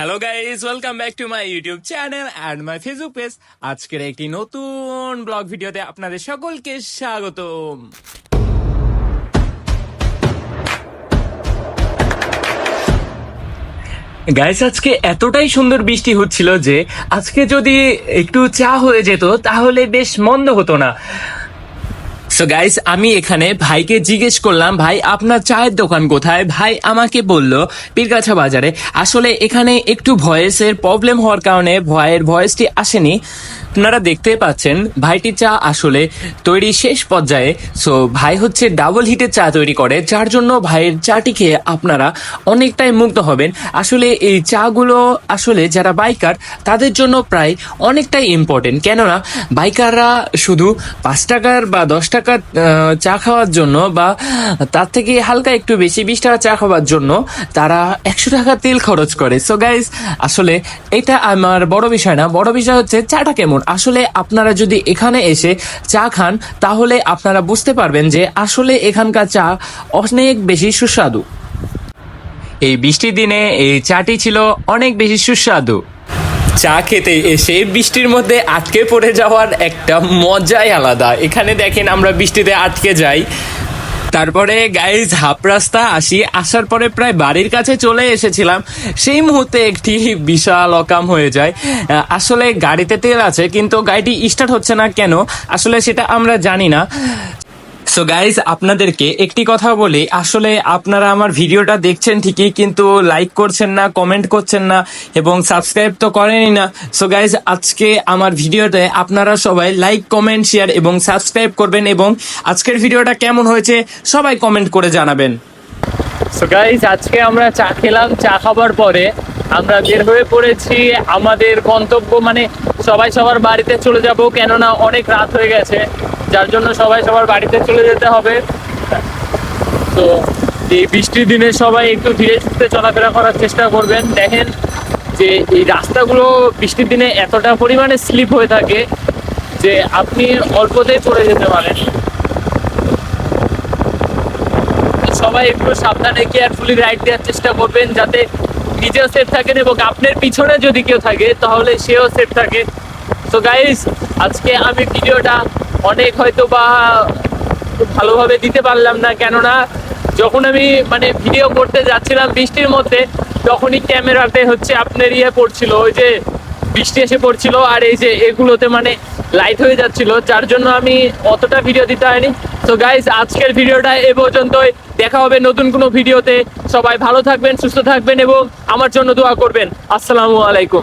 Hello guys welcome back to my YouTube channel and my Facebook page আজকের একটি নতুন blog ভিডিওতে আপনাদের সকলকে স্বাগতম। গাইস আজকে এতটাই সুন্দর বৃষ্টি হচ্ছিল যে আজকে যদি একটু চা হয়ে যেত, তাহলে বেশ মন্দ হতো না। সো গাইস আমি এখানে ভাইকে জিজ্ঞেস করলাম, ভাই, আপনার চায়ের দোকান কোথায়? ভাই আমাকে বলল পীরগাছা বাজারে। আসলে এখানে একটু ভয়েসের প্রবলেম হওয়ার কারণে ভয়ের ভয়েসটি আসেনি। আপনারা দেখতে পাচ্ছেন ভাইটি চা আসলে তৈরি শেষ পর্যায়ে। সো ভাই হচ্ছে ডাবল হিটের চা তৈরি করে, যার জন্য ভাইয়ের চাটি খেয়ে আপনারা অনেকটাই মুগ্ধ হবেন। আসলে এই চাগুলো আসলে যারা বাইকার তাদের জন্য প্রায় অনেকটাই ইম্পর্টেন্ট কেননা বাইকাররা শুধু পাঁচ টাকার বা দশ টাকার আহ, চা খাওয়ার জন্য বা তার থেকে হালকা একটু বেশি বিশ টাকা চা খাওয়ার জন্য তারা একশো টাকা তেল খরচ করে। সো গাইজ আসলে এটা আমার বড় বিষয় না। বড় বিষয় হচ্ছে চাটা কেমন? আসলে আপনারা যদি এখানে এসে চা খান তাহলে আপনারা বুঝতে পারবেন যে আসলে এখানকার চা অনেক বেশি সুস্বাদু। এই বৃষ্টির দিনে এই চাটি ছিল অনেক বেশি সুস্বাদু। চা খেতে এসে বৃষ্টির মধ্যে আটকে পড়ে যাওয়ার একটা মজাই আলাদা। এখানে দেখেন আমরা বৃষ্টিতে আটকে যাই। তারপরে গাইজ হাফ রাস্তা আসি। আসার পরে প্রায় বাড়ির কাছে চলে এসেছিলাম। সেই মুহূর্তে একটি বিশাল অকাম হয়ে যায়। আসলে গাড়িতে তেল আছে, কিন্তু গাড়িটি স্টার্ট হচ্ছে না কেন? আসলে সেটা আমরা জানি না। সো গাইজ আপনাদেরকে একটি কথা বলি, আসলে আপনারা আমার ভিডিওটা দেখছেন ঠিকই, কিন্তু লাইক করছেন না কমেন্ট করছেন না, এবং সাবস্ক্রাইব তো করেনই না। সো গাইজ আজকে আমার ভিডিওতে আপনারা সবাই লাইক কমেন্ট শেয়ার এবং সাবস্ক্রাইব করবেন এবং আজকের ভিডিওটা কেমন হয়েছে সবাই কমেন্ট করে জানাবেন। সো গাইজ আজকে আমরা চা খেলাম, চা খাবার পরে আমরা বের হয়ে পড়েছি। আমাদের গন্তব্য মানে সবাই সবার বাড়িতে চলে যাব, কেননা অনেক রাত হয়ে গেছে। যার জন্য সবাই সবার বাড়িতে চলে যেতে হবে। তো এই বৃষ্টির দিনে সবাই একটু ধীরে সুস্থে চলাফেরা করার চেষ্টা করবেন। দেখেন যে এই রাস্তাগুলো বৃষ্টির দিনে এতটা পরিমাণে স্লিপ হয়ে থাকে যে আপনি অল্পতেই পড়ে যেতে পারেন। সবাই একটু সাবধানে কেয়ারফুলি রাইড দেওয়ার চেষ্টা করবেন যাতে নিজেও সেফ থাকেন এবং আপনার পিছনে যদি কেউ থাকে, তাহলে সেও সেফ থাকে। তো গাইস আজকে আমি ভিডিওটা অনেক হয়তো বা ভালোভাবে দিতে পারলাম না, কেননা যখন আমি মানে ভিডিও করতে যাচ্ছিলাম বৃষ্টির মধ্যে, তখনই ক্যামেরাতে হচ্ছে আপনার ইয়ে পড়ছিল, ওই যে বৃষ্টি এসে পড়ছিল, আর এই যে এগুলোতে মানে লাইট হয়ে যাচ্ছিল, যার জন্য আমি অতটা ভিডিও দিতে হয়নি তো গাইজ আজকের ভিডিওটা এ পর্যন্তই। দেখা হবে নতুন কোনো ভিডিওতে সবাই ভালো থাকবেন, সুস্থ থাকবেন এবং আমার জন্য দোয়া করবেন। আসসালামু আলাইকুম।